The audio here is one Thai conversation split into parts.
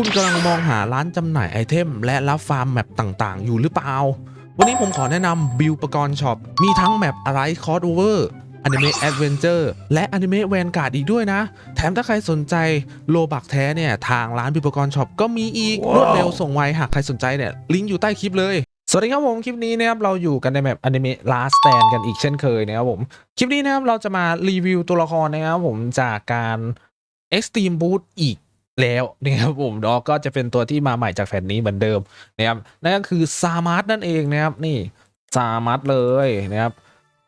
คุณกำลังมองหาร้านจำหน่ายไอเทม และรับฟาร์มแมปต่างๆ อยู่หรือเปล่า วันนี้ผมขอแนะนำบิลปกรณ์ช็อป มีทั้งแมปอะไรคอร์ดโอเวอร์อนิเมะแอดเวนเจอร์และอนิเมะแวนการ์ดอีกด้วยนะ แถมถ้าใครสนใจโลบักแท้เนี่ย ทางร้านบิลปกรณ์ช็อปก็มีอีกรวดเร็วส่งไว หากใครสนใจเนี่ย ลิงก์อยู่ใต้คลิปเลยสวัสดีครับผมคลิปนี้นะครับเราอยู่กันในแมปอนิเมะ Last Stand กันอีกเช่นเคยนะครับผมคลิปนี้นะครับเราจะมารีวิวตัวละครนะครับผมจากการ Extreme Boost อีก แล้วนะครับผมเนาะก็จะเป็นตัวที่มาใหม่จากแผ่นนี้เหมือนเดิมนะครับนั่นก็คือซามาร์นั่นเองนะครับนี่ซามาร์เลยนะครับ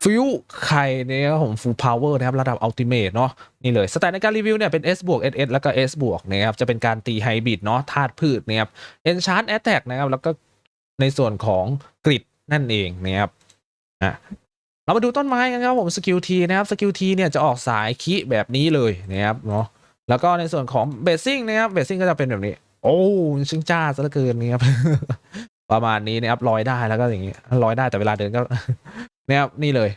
ฟิวไข่เนี่ยครับผม full power นะครับ ระดับ ultimate เนาะนี่เลยสแตนในการรีวิวเนี่ยเป็น S บวก SS แล้วก็ S บวกนะครับ จะเป็นการตีไฮบริดเนาะธาตุพืชนะครับ enchant attack นะครับ แล้วก็ในส่วนของกริดนั่นเองนะครับอะเรามาดูต้นไม้กันครับผมสกิลทีนะครับสกิลทีเนี่ยจะออกสายคิแบบนี้เลยนะครับเนาะ แล้วก็ในส่วนของเบสซิ่งนะครับเบสซิ่งก็จะเป็นแบบนี้ โอ้ชิงจ้าซะเหลือเกินนี่ครับประมาณนี้นะครับลอยได้แล้วก็อย่างนี้ลอยได้แต่เวลาเดินก็นะครับนี่เลย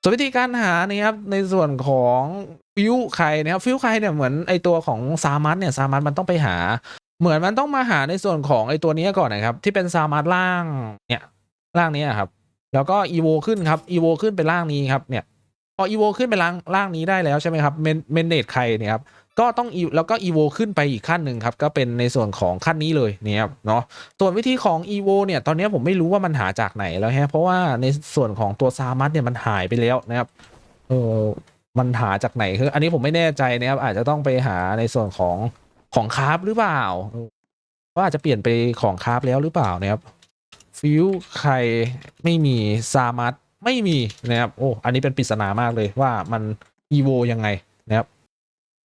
ส่วนวิธีการหานะครับในส่วนของฟิวไข่นะครับฟิวไข่เนี่ยเหมือนไอตัวของซามัสเนี่ยซามัสมันต้องไปหา เหมือนมันต้องมาหาในส่วนของไอตัวนี้ก่อนนะครับ ที่เป็นซามัสล่างเนี่ยล่างนี้ครับ แล้วก็อีโวขึ้นครับอีโวขึ้นไปล่างนี้ครับเนี่ยพออีโวขึ้นไปล่างล่างนี้ได้แล้วใช่ไหมครับเมนเมนเนตใครเนี่ยครับ ก็ต้องอีแล้วก็อีโวขึ้นไปอีกขั้นหนึ่งครับ ก็เป็นในส่วนของขั้นนี้เลยเนี่ยครับเนาะส่วนวิธีของอีโวเนี่ย ตอนนี้ผมไม่รู้ว่ามันหาจากไหนแล้วฮะเพราะว่าในส่วนของตัวซามัสเนี่ยมันหายไปแล้วนะครับเออมันหาจากไหนคืออันนี้ผมไม่แน่ใจนะครับ อาจจะต้องไปหาในส่วนของของคาราฟหรือเปล่าว่าอาจจะเปลี่ยนไปของคาราฟแล้วหรือเปล่านะครับฟิวใครไม่มีซามัสไม่มีนะครับโอ้อันนี้เป็นปริศนามากเลยว่ามันอีโวยังไงนะครับ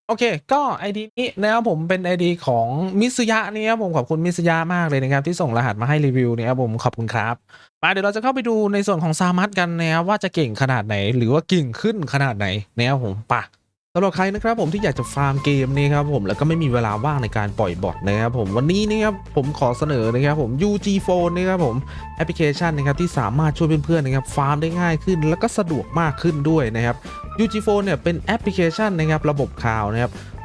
โอเค ก็ไอดีนี้นะครับผมเป็นไอดีของมิสยะนี่ครับผมขอบคุณมิสยะมากเลยนะครับที่ส่งรหัสมาให้รีวิวเนี่ยครับผมขอบคุณครับมาเดี๋ยวเราจะเข้าไปดูในส่วนของซามัสกันนะครับว่าจะเก่งขนาดไหน หรือว่าเก่งขึ้นขนาดไหนนะครับผมปะำหรับใครนะครับผมที่อยากจะฟาร์มเกมนี่ครับผมแล้วก็ไม่มีเวลาว่างในการปล่อยบอทนะครับผมวันนี้นะครับผมขอเสนอนะครับผม UG Phone นะครับผมแอปพลิเคชันนะครับที่สามารถช่วยเพื่อนๆนะครับฟาร์มได้ง่ายขึ้น แล้วก็สะดวกมากขึ้นด้วยนะครับ UG Phone เนี่ยเป็นแอปพลิเคชันนะครับระบบข่าวนะครับ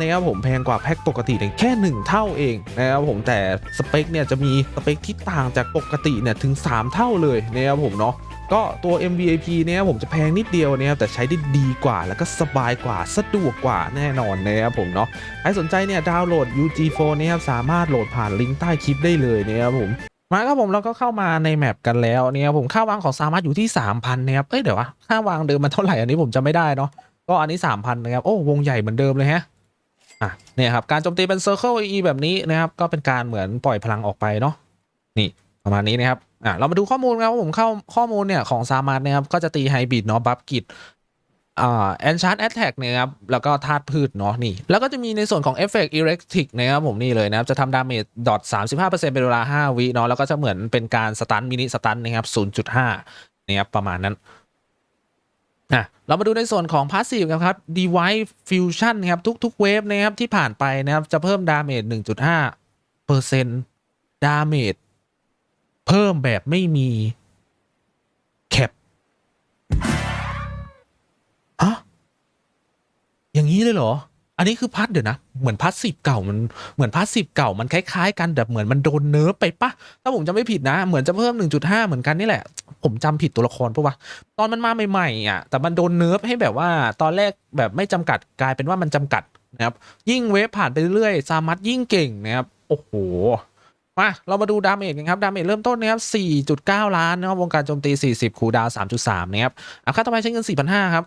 นะครับผมแพงกว่าแพ็กปกติเนี่ยแค่ 1 เท่าเองนะครับผมแต่สเปคเนี่ยจะมีสเปคที่ต่างจากปกติเนี่ยถึง 3 เท่าเลยนะครับผมเนาะก็ตัว MVIP เนี่ยผมจะแพงนิดเดียวนะครับแต่ใช้ได้ดีกว่าแล้วก็สบายกว่าสะดวกกว่าแน่นอนนะครับผมเนาะใครสนใจเนี่ยดาวน์โหลด UG Phone นะครับสามารถโหลดผ่านลิงก์ใต้คลิปได้เลยนะครับผมมาครับผมเราก็เข้ามาในแมปกันแล้วเนี่ยผมค่าวางของสามารถอยู่ที่ 3,000นะครับเอ้ยเดี๋ยววะค่าวางเดิมมันเท่าไหร่อันนี้ผมจำไม่ได้เนาะก็อันนี้ 3,000นะครับโอ้วงใหญ่เหมือนเดิมเลยฮะ อะเนี่ยครับการโจมตีเป็น Circle EE แบบนี้นะครับ ก็เป็นการเหมือนปล่อยพลังออกไปเนาะนี่ประมาณนี้นะครับอะเรามาดูข้อมูลครับว่าผมเข้าข้อมูลเนี่ยของซามาร์นะครับก็จะตีไฮบริดเนาะบัฟกิดอ่าแอนชาร์ดแอตแทกเนี่ยครับแล้วก็ธาตุพืชเนาะนี่ แล้วก็จะมีในส่วนของเอฟเฟกต์อิเล็กทริกนะครับผมนี่เลยนะครับจะทำดาเมจดอท35%เปอร์เซ็นต์เป็นเวลา5วิเนาะแล้วก็จะเหมือนเป็นการสตันมินิสตันนะครับ0.5นะครับประมาณนั้น อะเรามาดูในส่วนของพาสซีฟกันครับ Device Fusion นะครับ ทุกๆเวฟนะครับที่ผ่านไปนะครับ จะเพิ่มดาเมจ1.5เปอร์เซ็นต์ดาเมจเพิ่มแบบไม่มีแคปฮะอย่างนี้เลยเหรอ อันนี้คือพัดเดี๋ยวนะ เหมือนพัดสิบเก่ามันเหมือนพัดสิบเก่ามันคล้ายๆกันแต่เหมือนมันโดนเนิร์ฟไปปะถ้าผมจำไม่ผิดนะ เหมือนจะเพิ่ม 1.5 เหมือนกันนี่แหละ ผมจำผิดตัวละครปะวะตอนมันมาใหม่ๆอะแต่มันโดนเนิร์ฟให้แบบว่าตอนแรกแบบไม่จำกัดกลายเป็นว่ามันจำกัดนะครับยิ่งเวฟผ่านไปเรื่อยๆซามัดยิ่งเก่งนะครับโอ้โหมาเรามาดูดาเมจกันครับ ดาเมจเริ่มต้นนะครับ 4.9 ล้านนะครับวงการโจมตี 40 คูดาว 3.3 นะครับอาค่าต่อไปใช้เงิน 4,500 ครับ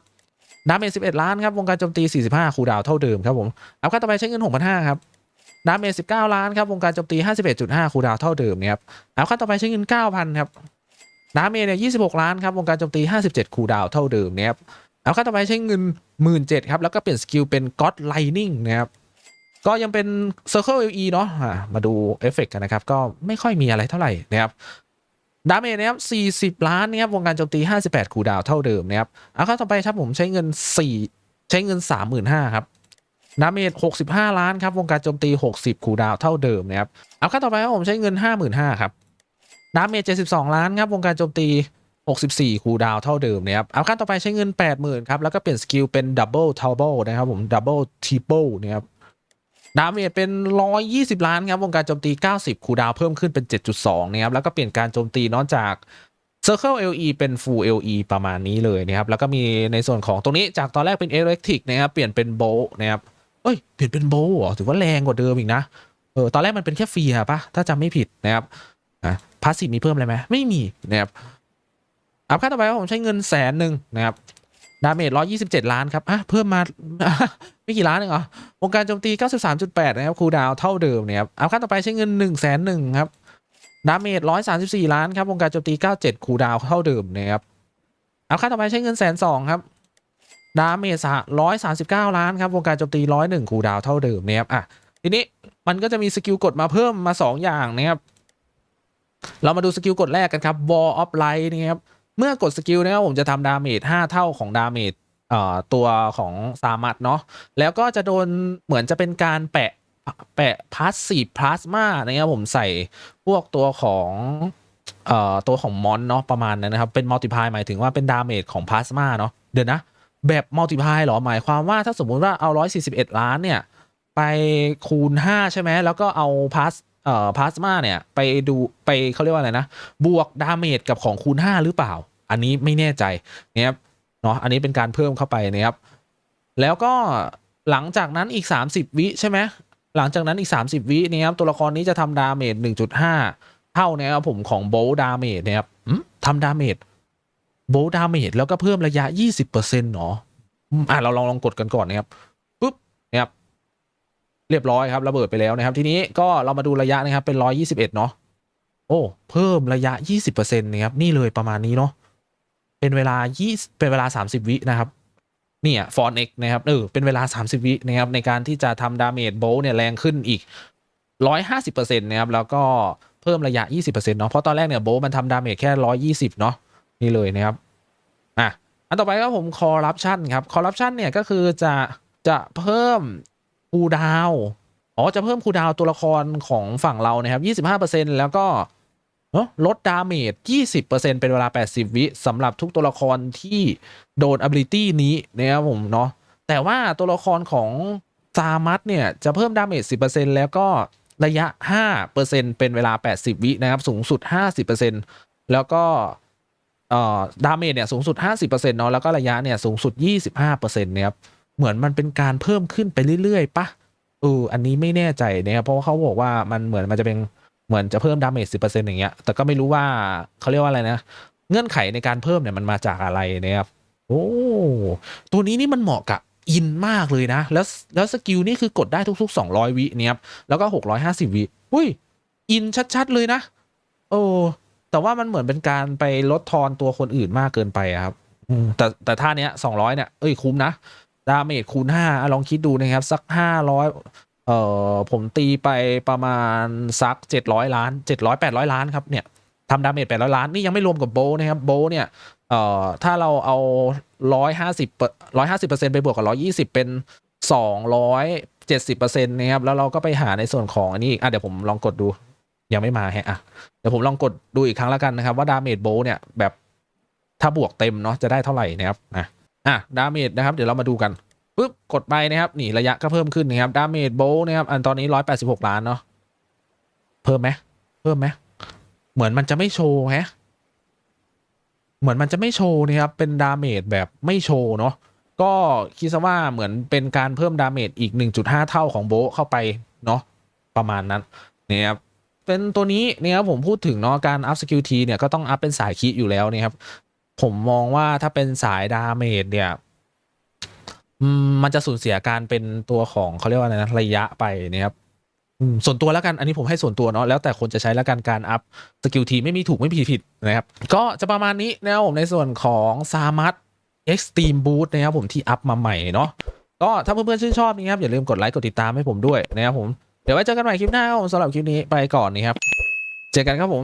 ดาเมจ11 ล้านครับวงการโจมตี 45 คูดาวเท่าเดิมครับผมอาค่าต่อไปใช้เงิน 6,500ครับดาเมจ19 ล้านครับวงการโจมตี 51.5 คูดาวเท่าเดิมนะครับอาค่าต่อไปใช้เงิน 9,000ครับดาเมจเนี่ย26 ล้านครับวงการโจมตี 57 คูดาวเท่าเดิมนะครับอาค่าต่อไปใช้เงิน 17,000ครับแล้วก็เปลี่ยนสกิลเป็น God Lightning นะครับก็ยังเป็น Circle LE เนาะอะมาดูเอฟเฟกกันนะครับ ก็ไม่ค่อยมีอะไรเท่าไหร่นะครับ ดาเมจนะครับ 40 ล้านนะครับ วงการโจมตี 58 คูดาวเท่าเดิมนะครับเอาเข้าต่อไปครับผมใช้เงิน 4 ใช้เงิน 35,000ครับ ดาเมจ 65 ล้านครับ วงการโจมตี 60 คูดาวเท่าเดิมนะครับเอาเข้าต่อไปครับผมใช้เงิน 55,000ครับ ดาเมจ 72 ล้านครับ วงการโจมตี 64 คูดาวเท่าเดิมนะครับเอาขั้นต่อไปใช้เงิน 80,000ครับ แล้วก็เปลี่ยนสกิลเป็นดับเบิลทัลเบิลนะครับผม ดับเบิลทีเบิลนะครับ ดาเมจเป็น 120 ล้านครับวงการโจมตี 90 คูดาวเพิ่มขึ้นเป็น 7.2 นะครับ แล้วก็เปลี่ยนการโจมตีนอกจาก Circle LE เป็น Full LE ประมาณนี้เลยนะครับ แล้วก็มีในส่วนของตรงนี้จากตอนแรกเป็น Electric นะครับเปลี่ยนเป็นโบนะครับเอ้ยเปลี่ยนเป็นโบเหรอถือว่าแรงกว่าเดิมอีกนะเออตอนแรกมันเป็นแค่เฟียร์ปะถ้าจำไม่ผิดนะครับอะพาสซีฟมีเพิ่มอะไรไหมไม่มีนะครับอัพค่าต่อไปผมใช้เงินแสนหนึ่งนะครับ ดาเมจ 127 ล้าน ครับ อะ เพิ่มมา ไม่กี่ล้านเองเหรอวงการโจมตี 93.8 นะครับ คูดาวเท่าเดิมนะครับเอาขั้นต่อไปใช้เงิน1 1 0 0 0 ครับ ดาเมจ 134 ล้าน ครับ วงการโจมตี 97 คูดาวเท่าเดิมนะครับเอาขั้นต่อไปใช้เงินแสนสองครับ ดาเมจ139ล้านครับ วงการโจมตี101คูดาวเท่าเดิมนะครับ อะ ทีนี้มันก็จะมีสกิลกดมาเพิ่มมา2อย่างนะครับ เรามาดูสกิลกดแรกกันครับ Wall of Light นะครับ เมื่อกดสกิลนะครับผมจะทำดาเมจ5เท่าของดาเมจตัวของซามัตเนาะแล้วก็จะโดนเหมือนจะเป็นการแปะแปะพลาสซีพลาสมานะครับผมใส่พวกตัวของอตัวของมอนเนาะประมาณนั้นนะครับ เป็นมัลติพายหมายถึงว่าเป็นดาเมจของพลาสมาเนาะเดี๋ยวนะ แบบมัลติพายหรอหมายความว่าถ้าสมมุติว่าเอา 141 ล้านเนี่ย ไปคูณ 5 ใช่ไหมแล้วก็เอาพลาสเอ่อพลาสมาเนี่ย ไปดูไปเขาเรียกว่าอะไรนะ บวกดาเมจกับของคูณ 5 หรือเปล่า อันนี้ไม่แน่ใจนะครับเนาะอันนี้เป็นการเพิ่มเข้าไปนะครับ แล้วก็หลังจากนั้นอีก 30 วิใช่ไหมหลังจากนั้นอีก 30 วินะครับตัวละครนี้จะทำดาเมจ1.5 เท่านะครับผมของโบลดาเมจนะครับทำดาเมจโบลดาเมจแล้วก็เพิ่มระยะ 20%เนาะอะเราลองลองกดกันก่อนนะครับปุ๊บนะครับเรียบร้อยครับระเบิดไปแล้วนะครับ ทีนี้ก็เรามาดูระยะนะครับเป็น 121 เนาะโอ้เพิ่มระยะ 20%นะครับนี่เลยประมาณนี้เนาะ เป็นเวลา20เป็นเวลา 30 วินะครับเนี่ยฟอนเอ็กนะครับเออเป็นเวลา 30 วินะครับในการที่จะทำดาเมจโบลเนี่ยแรงขึ้นอีก 150%นะครับแล้วก็เพิ่มระยะ 20%เนาะเพราะตอนแรกเนี่ยโบมันทำดาเมจแค่ 120 เนาะนี่เลยนะครับอะอันต่อไปก็ผมคอร์รัปชันครับคอร์รัปชันเนี่ยก็คือจะจะเพิ่มคูดาวอ๋อจะเพิ่มคูดาวตัวละครของฝั่งเรานะครับ 25%แล้วก็ ลดดาเมจ 20%เป็นเวลา 80 วิสำหรับทุกตัวละครที่โดน ability นี้นะครับผมเนาะ แต่ว่าตัวละครของซามัตเนี่ย จะเพิ่มดาเมจ 10%แล้วก็ระยะ 5%เป็นเวลา 80 วินะครับ สูงสุด 50%แล้วก็เอ่อดาเมจเนี่ยสูงสุด 50%เนาะ แล้วก็ระยะเนี่ยสูงสุด 25%นะครับ เหมือนมันเป็นการเพิ่มขึ้นไปเรื่อยๆปะเอออันนี้ไม่แน่ใจนะครับ เพราะว่าเขาบอกว่ามันเหมือนมันจะเป็น เหมือนจะเพิ่มดาเมจสิบเปอร์เซ็นต์อย่างเงี้ย แต่ก็ไม่รู้ว่าเขาเรียกว่าอะไรนะ เงื่อนไขในการเพิ่มเนี่ยมันมาจากอะไรนะครับ โอ้ ตัวนี้นี่มันเหมาะกับอินมากเลยนะ แล้วแล้วสกิลนี่คือกดได้ทุก ๆ 200 วิเนี่ยครับแล้วก็ 650 วิอุ้ย อินชัด ๆ เลยนะ โอ้แต่ว่ามันเหมือนเป็นการไปลดทอนตัวคนอื่นมากเกินไปครับแต่แต่ท่าเนี้ย200เนี่ย เอ้ยคุ้มนะ ดาเมจคูณห้าลองคิดดูนะครับ สักห้าร้อย เออผมตีไปประมาณสักเจ็ดร้อยล้านเจ็ดร้อยแปดร้อยล้านครับเนี่ยทำดาเมจแปดร้อยล้าน นี่ยังไม่รวมกับโบนะครับโบเนี่ยเอ่อถ้าเราเอาร้อยห้าสิบร้อยห้าสิบเปอร์เซ็นต์ไปบวกกับร้อยี่สิบเป็นสองร้อยเจ็ดสิบเปอร์เซ็นต์นะครับแล้วเราก็ไปหาในส่วนของอันนี้อีกอะเดี๋ยวผมลองกดดูยังไม่มาแฮะอะเดี๋ยวผมลองกดดูอีกครั้งแล้วกันนะครับ ว่าดาเมจโบเนี่ยแบบถ้าบวกเต็มเนาะจะได้เท่าไหร่นะครับอะอะดาเมจนะครับ เดี๋ยวเรามาดูกัน ปุ๊บกดไปนะครับนี่ระยะก็เพิ่มขึ้นนะครับดาเมจโบนะครับอันตอนนี้ร้อยแปดสิบหกล้านเนาะเพิ่มไหมเพิ่มไหมเหมือนมันจะไม่โชว์ฮะเหมือนมันจะไม่โชว์นะครับเป็นดาเมจแบบไม่โชว์เนาะก็คิดซะว่าเหมือนเป็นการเพิ่มดาเมจอีก 1.5 เท่าของโบเข้าไปเนาะประมาณนั้นนะครับเป็นตัวนี้นะครับผมพูดถึงเนาะการอัพสกิลทีเนี่ยก็ต้องอัพเป็นสายคีอยู่แล้วนะครับผมมองว่าถ้าเป็นสายดาเมจเนี่ย มันจะสูญเสียการเป็นตัวของเขาเรียกว่าอะไรนะระยะไปนะครับส่วนตัวแล้วกัน อันนี้ผมให้ส่วนตัวเนาะ แล้วแต่คนจะใช้แล้วกันการอัพสกิลทีไม่มีถูกไม่มีผิดนะครับ ก็จะประมาณนี้นะครับผมในส่วนของซามัต Extreme Boost นะครับผมที่อัพมาใหม่เนาะ ก็ถ้าเพื่อนๆชื่นชอบนี่ครับ อย่าลืมกดไลค์กดติดตามให้ผมด้วยนะครับผม เดี๋ยวไว้เจอกันใหม่คลิปหน้าครับผมสำหรับคลิปนี้ไปก่อนนี่ครับ เจอกันครับผม